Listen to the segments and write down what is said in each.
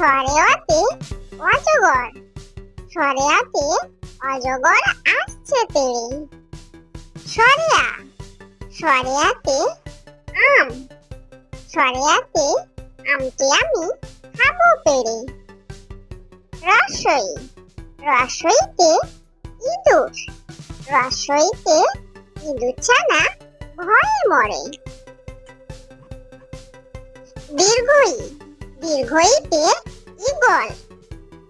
সরেয়াতে অজগর। সরেয়াতে অজগর আসছে তেড়ে সরেয়া সরেয়াতে আম। সরেয়াতে আমটি আমি খাব পেড়ে রসই। রসইতে ইঁদুর। রসইতে ইঁদুর ছানা ভয়ে মরে। দীর্ঘই। দীর্ঘইতে ইগল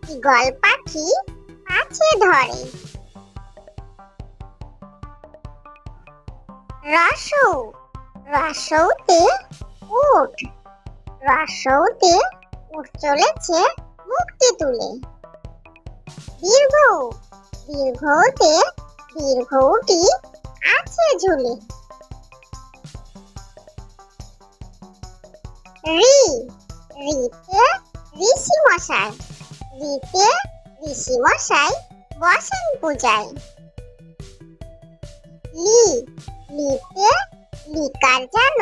ইগল পাখি পাছে ধরে। রসৌ রসৌতে উট। রসৌতে উট চলেছে মুক্তি তুলে। দীর্ঘ দীর্ঘতে দীর্ঘটি আছে ঝুলে। রি, রিতে ঋষি মশাই রিতে ঋষি মশাই বসেন পূজায়। লি লিতে লিকার যেন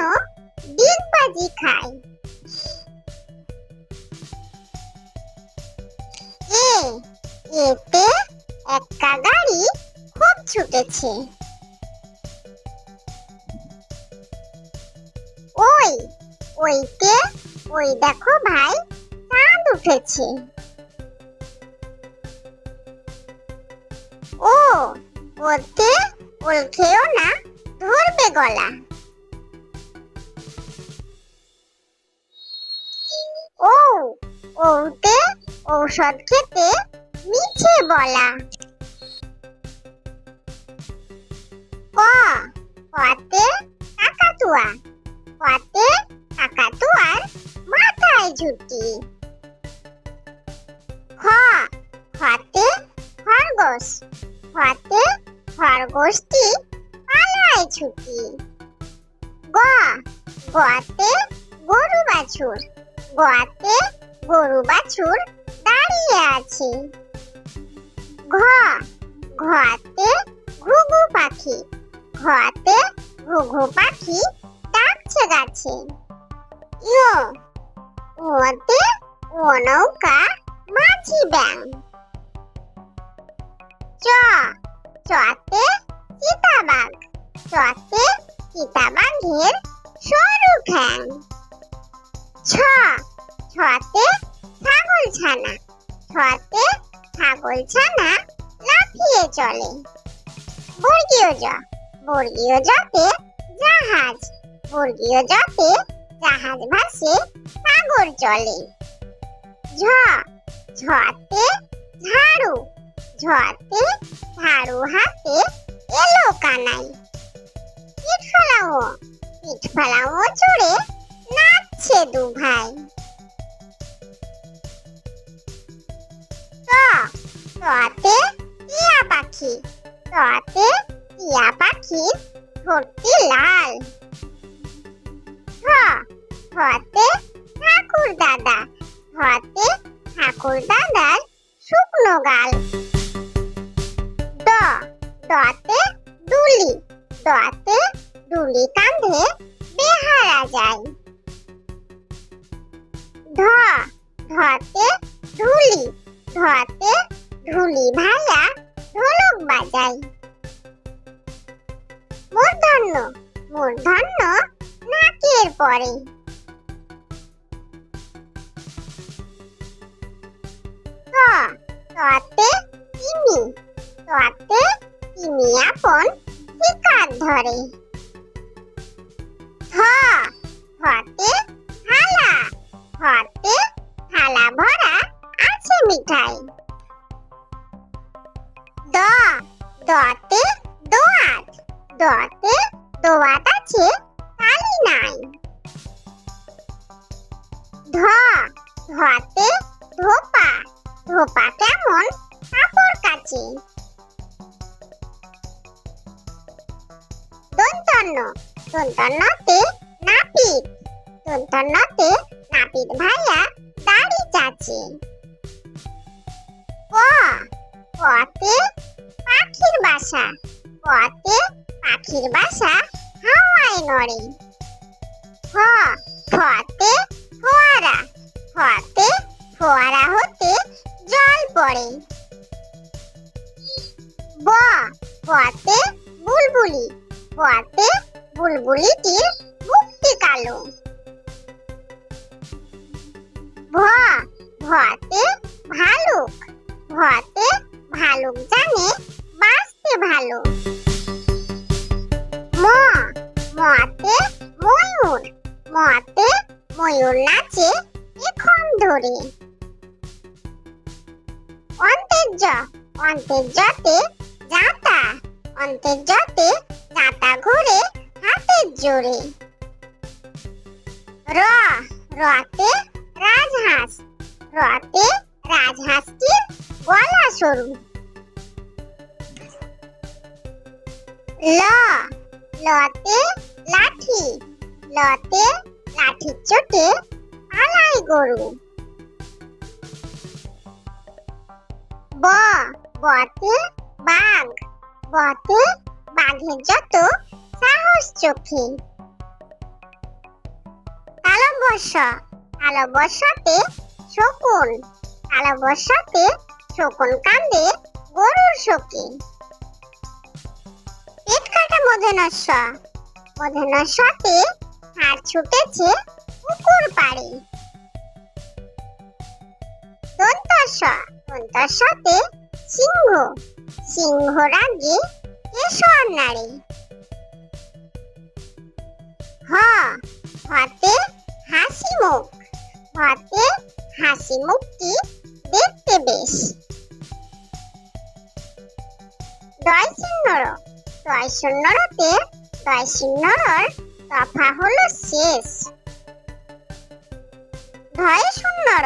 ডিগবাজি খায়। এ, এতে একটা গাড়ি খুব ছুটেছে। ওই, ওইতে, ওই দেখো ভাই উঠেছে। ও ওল খেও না, ধরবে গলা। ও ওতে ঔষধ খেতে মিছে বলা। ক কতে কাকাতুয়া। কতে কাকাতুয়ার মাথায় ঝুটি খরগোশ খতে খরগোশটি পালায় ছুটি। গ গতে গরু বাছুর। গতে গরু বাছুর দাঁড়িয়ে আছে। ঘ ঘতে ঘুঘু পাখি। ঘতে ঘুঘু পাখি ডাকছে গাছে। ইয়ো ওতে ও নৌকা মাঝি ব্যাং চ। চতে চিতাবাঘ। চতে চিতাবাঘের সরু ঠ্যাং ছ। ছতে ছাগল ছানা ছতে ছাগল ছানা লাফিয়ে চলে। বর্গীয় জ। বর্গীয় জতে জাহাজ। বর্গীয় জতে জাহাজ ভাসে সাগর চলে ঝ। ঝতে ঝাড়ু। ঝতে ঝাড়ু হাতে এলো কানাই। পিঠ ফেলাও পিঠ ফেলাও চড়ে নাচছে দু ভাই। ততে টিয়া পাখি, ততে টিয়া পাখি ঠোঁটটি লাল। ঠ ঠতে ঠাকুর দাদা ঠতে ঠাকুর দাদার শুকনো গাল। দতে দুলি দতে দুলি কাঁধে বেহারা ধ, ধতে ধুলি, ধতে ঢুলি ভাইয়া ঢোলক মূর্ধন্য মূর্ধন্য নাকের পরে। ততে ততে তিমি আপন শিকার ধরে। থালা থতে থালা ভরা আছে মিঠাই। দ, দতে দোয়াত। দতে দোয়াত আছে তালি নাই। ধ ধতে ধোপা। ধোপা কেমন? কাপড় কাচে। দন্তন্য দন্তন্যতে নাপিত। দন্তন্যতে নাপিত ভাইয়া দাড়ি চাচে। ক। কতে পাখির বাসা। কতে পাখির বাসা হাওয়ায় নড়ে। খ ফতে ফোয়ারা। ফতে ফোয়ারা হতে জল পড়ে। ব। বতে বুলবুলি। বতে বুলবুলিটির মুখটি কালো। ভ ভতে ভালুক ভতে ভালুক জানে বাঁচতে ভালো। ম মতে ময়ূর মতে ময়ূর নাচে এখন ধরে। অন্তের জ অন্তের জতে জাতা ঘুরে হাতের জোরে। র, রতে রাজহাঁস। রতে রাজহাঁসটির গলা সরু। ল, লতে লাঠি। লতে লাঠির চোটে পালাই গরু। ব, বতে বাঘ। বতে বাঘের যত সাহস চোখে। তালবর্ষ তালবর্ষতে শকুন তালবর্ষতে শকুন কান্দে গরুর শোকে। পেট কাটা মধুনস্য মধুনস্যতে হাড় ছুটেছে পুকুর পাড়ে। দন্তস্য দন্তস্যতে সিংহ সিংহ রাগে নাড়ে হ হতে হাসি মুখ। হতে হাসি মুখটি দেখতে বেশ। দয় শূন্যর দয় শূন্যরতে দয় তফা হলো শেষ। ধয় শূন্যর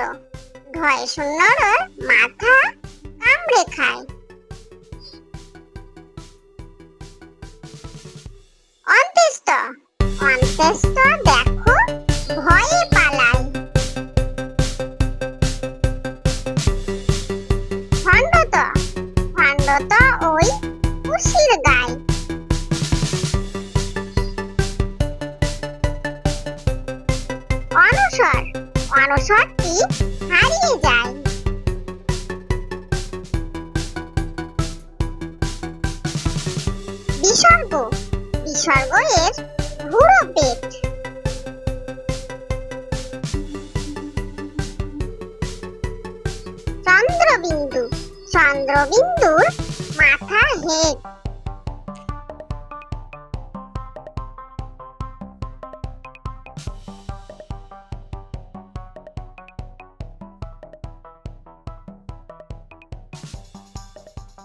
ধয় শূন্যর মাথা খণ্ডত ওই খুশির গায় অনসর অনসরটি হারিয়ে যায়। বিসর্গ বিসর্গ এর ভুরো পেট। চন্দ্রবিন্দুর মাথা হেড